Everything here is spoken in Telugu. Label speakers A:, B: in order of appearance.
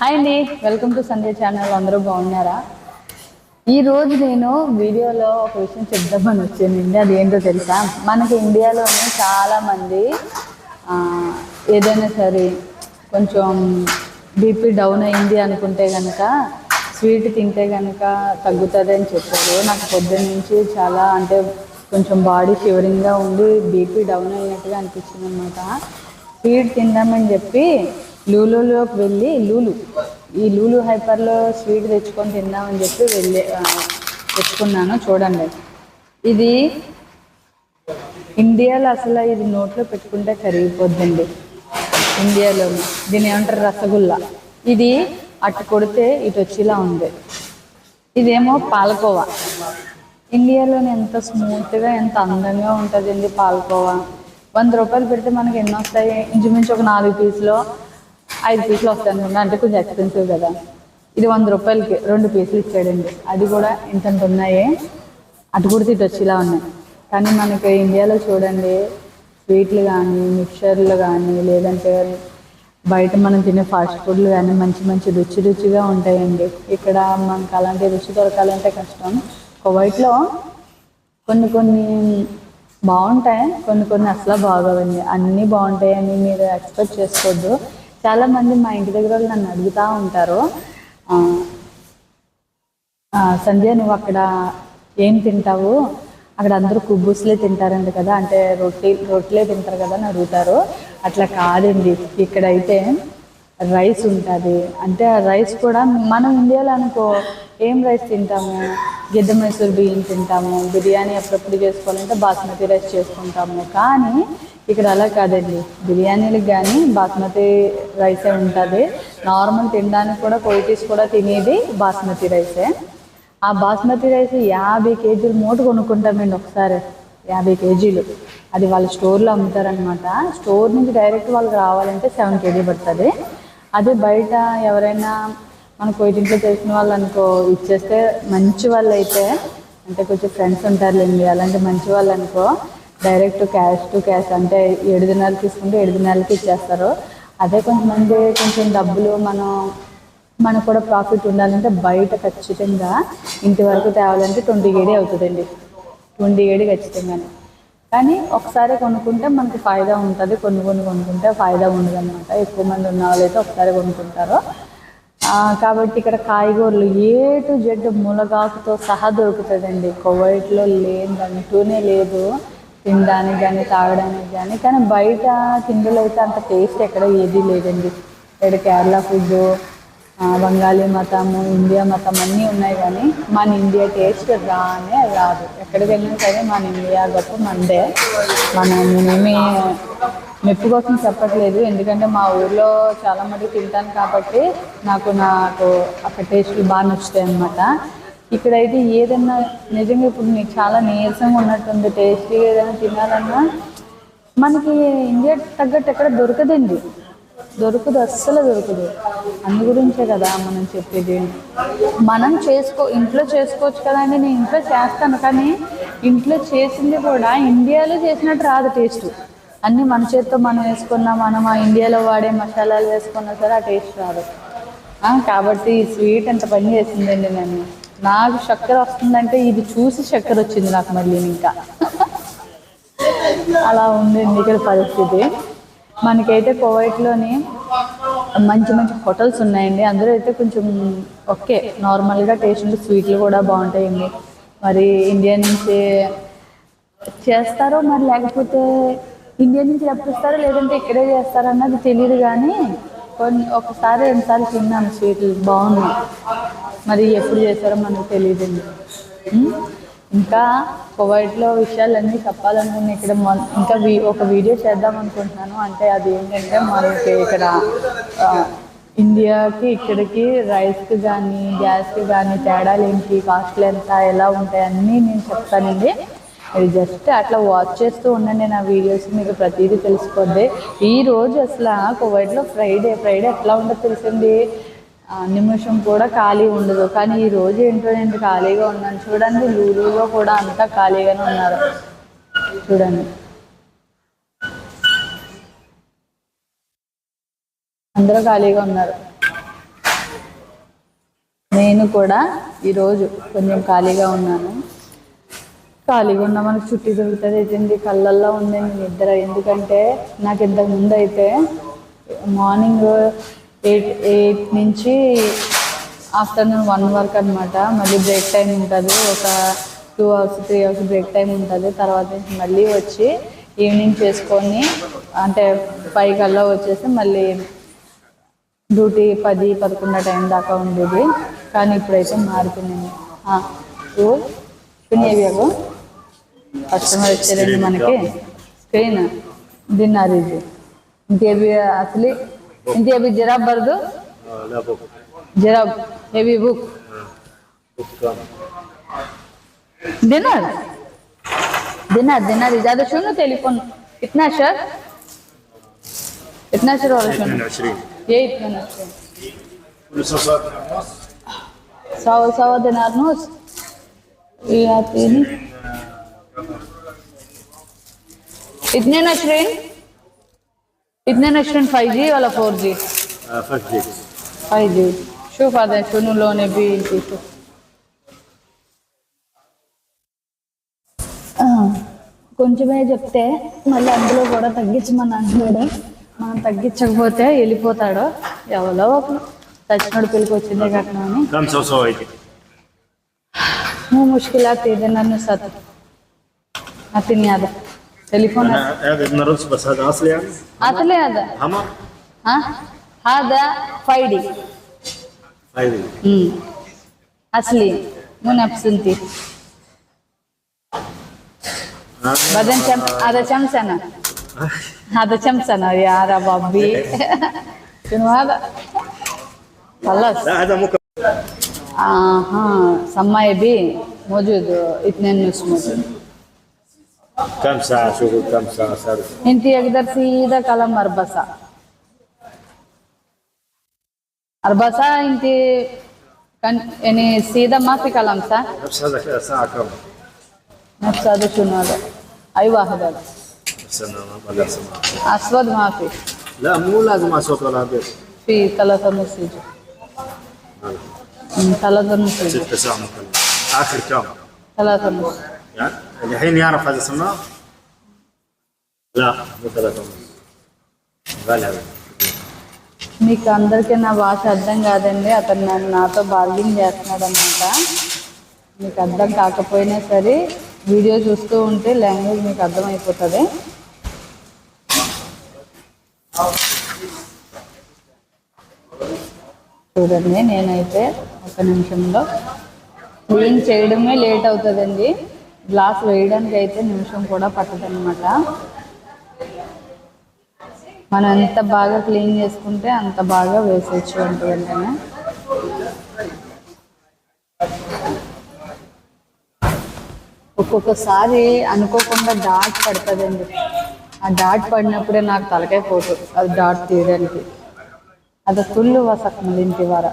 A: హాయ్ అండి. వెల్కమ్ టు సండే ఛానల్ అందరూ బాగున్నారా? ఈ రోజు నేను వీడియోలో ఒక విషయం చెప్దామని వచ్చానండి. అది ఏంటో తెలుసా? మనకి ఇండియాలోనే చాలామంది ఏదైనా సరే కొంచెం బీపీ డౌన్ అయింది అనుకుంటే కనుక స్వీట్ తింటే కనుక తగ్గుతుంది అని చెప్పారు. నాకు పొద్దున్న నుంచి చాలా అంటే కొంచెం బాడీ షివరింగ్గా ఉండి బీపీ డౌన్ అయినట్టుగా అనిపించింది అనమాట స్వీట్ తిందామని చెప్పి లూలులోకి వెళ్ళి లూలు ఈ లూలు హైపర్లో స్వీట్ తెచ్చుకొని తిందామని చెప్పి వెళ్ళి తెచ్చుకున్నాను చూడండి. ఇది ఇండియాలో అసలు ఇది నోట్లో పెట్టుకుంటే కరిగిపోద్దండి. ఇండియాలో దీని ఏమంటారు? రసగుల్లా. ఇది అటు కొడితే ఇటు వచ్చేలా ఉంది. ఇదేమో పాలకోవా. ఇండియాలోనే ఎంత స్మూత్గా ఎంత అందంగా ఉంటుందండి పాలకోవా. వంద రూపాయలు పెడితే మనకి ఎన్ని వస్తాయి? ఇంచుమించు ఒక నాలుగు పీసులో ఐదు పీసులు వస్తాయి అంటే కొంచెం ఎక్స్పెన్సివ్ కదా. ఇది వంద రూపాయలకి రెండు పీసులు ఇచ్చాడండి. అది కూడా ఇంతంత ఉన్నాయి. అటు కూడా తిట్టు వచ్చి ఇలా ఉన్నాయి. కానీ మనకి ఇండియాలో చూడండి స్వీట్లు కానీ మిక్చర్లు కానీ లేదంటే బయట మనం తినే ఫాస్ట్ ఫుడ్లు కానీ మంచి మంచి రుచి రుచిగా ఉంటాయండి. ఇక్కడ మనకు అలాంటి రుచి దొరకాలంటే కష్టం. కువైట్లో కొన్ని కొన్ని బాగుంటాయి కొన్ని కొన్ని అసలు బాగోవండి. అన్నీ బాగుంటాయని మీరు ఎక్స్పెక్ట్ చేసుకోవద్దు. చాలామంది మా ఇంటి దగ్గర వాళ్ళు నన్ను అడుగుతూ ఉంటారు. సంధ్య నువ్వు అక్కడ ఏం తింటావు? అక్కడ అందరూ కుబ్బూసులే తింటారంట కదా అంటే రొట్టి రొట్టెలే తింటారు కదా అని అడుగుతారు. అట్లా కాదండి ఇక్కడైతే రైస్ ఉంటుంది. అంటే ఆ రైస్ కూడా మనం ఇండియాలో అనుకో ఏం రైస్ తింటాము? గిద్ద మైసూర్ బియ్యం తింటాము బిర్యానీ అప్పుడప్పుడు చేసుకోవాలంటే బాస్మతి రైస్ చేసుకుంటాము. కానీ ఇక్కడ అలా కాదండి. బిర్యానీలకు కానీ బాస్మతి రైసే ఉంటుంది. నార్మల్ తినడానికి కూడా కొయిటీస్ కూడా తినేది బాస్మతి రైసే. ఆ బాస్మతి రైస్ యాభై కేజీలు మూట కొనుక్కుంటామండి ఒకసారి. యాభై కేజీలు. అది వాళ్ళ స్టోర్లో అమ్ముతారనమాట స్టోర్ నుంచి డైరెక్ట్ వాళ్ళకి రావాలంటే సెవెన్ కేజీ పడుతుంది. అదే బయట ఎవరైనా మన కోయింట్లో తెలిసిన వాళ్ళు అనుకో ఇచ్చేస్తే మంచి వాళ్ళు అయితే అంటే కొంచెం ఫ్రెండ్స్ ఉంటారులేండి అలాంటి మంచి వాళ్ళు అనుకో డైరెక్ట్ క్యాష్ టు క్యాష్ అంటే ఏడు దినాలు తీసుకుంటే ఏడు దినాలకి ఇచ్చేస్తారు. అదే కొంతమంది కొంచెం డబ్బులు మనం మనకు కూడా ప్రాఫిట్ ఉండాలంటే బయట ఖచ్చితంగా ఇంటి వరకు తేవాలంటే ట్వంటీ ఏడి అవుతుందండి. ట్వంటీ ఏడి ఖచ్చితంగానే. కానీ ఒకసారి కొనుక్కుంటే మనకి ఫాయిదా ఉంటుంది. కొన్ని కొన్ని కొనుక్కుంటే ఫాయిదా ఉండదు అనమాట ఎక్కువ మంది ఉన్న వాళ్ళైతే ఒకసారి కొనుక్కుంటారు. కాబట్టి ఇక్కడ కాయగూరలు ఏ టు జెడ్ మునగాకుతో సహా దొరుకుతుందండి. కువైట్లో లేదంటూనే లేదు. తినడానికి కానీ తాగడానికి కానీ కానీ బయట తిండిలో అయితే అంత టేస్ట్ ఎక్కడ ఏదీ లేదండి. ఇక్కడ కేరళ ఫుడ్ బెంగాలీ మతము ఇండియా మతం అన్నీ ఉన్నాయి కానీ మన ఇండియా టేస్ట్ రానే రాదు. ఎక్కడికి వెళ్ళినా సరే మన ఇండియా గొప్ప మనదే మనం నేనేమి మెప్పు కోసం చెప్పట్లేదు. ఎందుకంటే మా ఊర్లో చాలా మటుకు తింటాను కాబట్టి నాకు నాకు అక్కడ టేస్ట్లు బాగా నచ్చుతాయి అన్నమాట. ఇక్కడైతే ఏదన్నా నిజంగా ఇప్పుడు నీకు చాలా నీరసంగా ఉన్నట్టుంది టేస్టీగా ఏదైనా తినాలన్నా మనకి ఇండియా తగ్గట్టు ఎక్కడ దొరకదండి. దొరకదు అస్సలు దొరకదు. అందు గురించే కదా మనం చెప్పేది. మనం చేసుకో ఇంట్లో చేసుకోవచ్చు కదండి నేను ఇంట్లో చేస్తాను కానీ ఇంట్లో చేసింది కూడా ఇండియాలో చేసినట్టు రాదు టేస్ట్. అన్నీ మన చేతితో మనం వేసుకున్నా మనం ఆ ఇండియాలో వాడే మసాలాలు వేసుకున్నా సరే ఆ టేస్ట్ రాదు. కాబట్టి స్వీట్ ఎంత పని చేసిందండి నేను నాకు చక్కెర వస్తుందంటే ఇది చూసి చక్కెర వచ్చింది నాకు మళ్ళీ ఇంకా. అలా ఉందండి ఇక్కడ పరిస్థితి. మనకైతే కోవైట్లోని మంచి మంచి హోటల్స్ ఉన్నాయండి. అందరూ అయితే కొంచెం ఓకే నార్మల్గా టేస్ట్ స్వీట్లు కూడా బాగుంటాయండి. మరి ఇండియా నుంచి చేస్తారో మరి లేకపోతే ఇండియా నుంచి రప్పిస్తారో లేదంటే ఇక్కడే చేస్తారో అన్నది తెలియదు కానీ కొన్ని ఒకసారి రెండుసార్లు తిన్నాను స్వీట్లు బాగున్నాయి. మరి ఎప్పుడు చేస్తారో మనకు తెలియదండి. ఇంకా కువైట్లో విషయాలన్నీ చెప్పాలనుకుని ఇక్కడ ఇంకా వీ- ఒక వీడియో చేద్దాం అనుకుంటున్నాను. అంటే అది ఏంటంటే మనకి ఇక్కడ ఇండియాకి ఇక్కడికి రైస్కి కానీ గ్యాస్కి కానీ తేడాలు ఏంటి కాస్ట్లు ఎంత ఎలా ఉంటాయి అన్నీ నేను చెప్తానండి. మీరు జస్ట్ అట్లా వాచ్ చేస్తూ ఉండండి. నా వీడియోస్ మీకు ప్రతిదీ తెలిసిపోద్ది ఈ రోజు అసలు కువైట్లో ఫ్రైడే ఫ్రైడే ఎట్లా ఉందో తెలిసింది నిమిషం కూడా ఖాళీ ఉండదు. కానీ ఈ రోజు ఏంటో నేను ఖాళీగా ఉన్నాను. చూడండి లూలులో కూడా అంతా ఖాళీగానే ఉన్నారు. చూడండి. అందరూ ఖాళీగా ఉన్నారు. నేను కూడా ఈరోజు కొంచెం ఖాళీగా ఉన్నాను. ఖాళీగా ఉన్న మనకు చుట్టూ దొరుకుతుంది. అయితేంది కళ్ళల్లో ఉందండి నిద్ర. ఎందుకంటే నాకు ఇంతకు ముందు అయితే మార్నింగ్ ఎయిట్ ఎయిట్ నుంచి ఆఫ్టర్నూన్ వన్ వరకు అనమాట మళ్ళీ బ్రేక్ టైం ఉంటుంది. ఒక two hours three hours break time ఉంటుంది. తర్వాత నుంచి మళ్ళీ వచ్చి ఈవినింగ్ చేసుకొని అంటే ఫైవ్ కల్లా వచ్చేసి మళ్ళీ డ్యూటీ పది పదకొండు టైం దాకా ఉండేది. కానీ ఇప్పుడైతే మారిపోయింది పిన్నేవియాగో కస్టమర్ వచ్చారండి మనకి? స్క్రీన్ తిన్నారు ఇది. ఇంకేవి అసలు
B: ಹಿಂದಿ ಅಭಿ
A: ಜರಾ ಬರ್ದು ಜರಾ
B: heavy book
A: dinner dinner dinner ज़्यादा सुनो टेलीफोन कितना शर इतना शर वाला सुनो ये इतना सौ सौ दिनार नोस ये आते हैं इतने नशरीन ఇట్నే నెక్స్ట్
B: ఫైవ్ జీ వాళ్ళ
A: ఫోర్ జీ ఫైవ్ జీ షూ ఫాదర్ షూ నువ్వులోనే బి కొంచెమే చెప్తే మళ్ళీ అందులో కూడా తగ్గించమని అంటున్నాడు మనం తగ్గించకపోతే వెళ్ళిపోతాడు ఎవరో ఒక తచ్చినోడు పిలికి వచ్చిందే కట్టడం ముష్కిలా తీరి నన్ను సత్ అదే.
B: ಟೆಲಿಫೋನ್
A: ಯಾವ್ದು ಅಸಲಿ ಅಸಲಿ ಅದ ಹಾ ಅದ ಫೈವ್ ಡಿ ಫೈವ್ ಡಿ ಮುನಪ್ ಸುಂತಿ ಬದನ್ ಚಮ್ ಅದ
B: ಚಮಚನ ಅದ ಚಮಚನ ಯಾರ
A: ಬಾಬಿ ತಿನ್ನುವಾಗ ಅಲ್ಲ ಹಾ ಸಮ್ಮಾಯ ಬಿ ಮೋಜೂದು
B: ಇತ್ನೇನ್ ನ್ಯೂಸ್ ಮೋಜೂದು كم ساعة صار
A: انت اقدر سيدا كلام اربسا اربسا انت كان يعني سيدا ما في كلام صح؟
B: نفس هذا كذا ساعة كم
A: نفس هذا شنو هذا؟ اي واحد هذا
B: استنى ما بقدر اسمع
A: اسود ما في
B: لا مو لازم اصوت ولا ابيض
A: في ثلاثة نص يجي أمم، ثلاثة نص يجي
B: ست ساعة مكلم اخر كم
A: ثلاثة نص
B: يعني الحين يعرف هذا سماع لا مو ثلاثة ونص غالي هذا
A: మీకు అందరికీ నా భాష అర్థం కాదండి అతను నన్ను నాతో బార్గింగ్ చేస్తున్నాడు అనమాట మీకు అర్థం కాకపోయినా సరే వీడియో చూస్తూ ఉంటే లాంగ్వేజ్ మీకు అర్థమైపోతుంది చూడండి నేనైతే ఒక నిమిషంలో క్లీన్ చేయడమే లేట్ అవుతుందండి గ్లాస్ వేయడానికి అయితే నిమిషం కూడా పట్టదనమాట మనం ఎంత బాగా క్లీన్ చేసుకుంటే అంత బాగా వేసేయచ్చు వంట వెంటనే. ఒక్కొక్కసారి అనుకోకుండా డాట్ పడుతుందండి. ఆ డాట్ పడినప్పుడే నాకు తలకాయ పోటు అది డాట్ తీయడానికి. అది ఫుల్ వసక్ ఇంటి వార.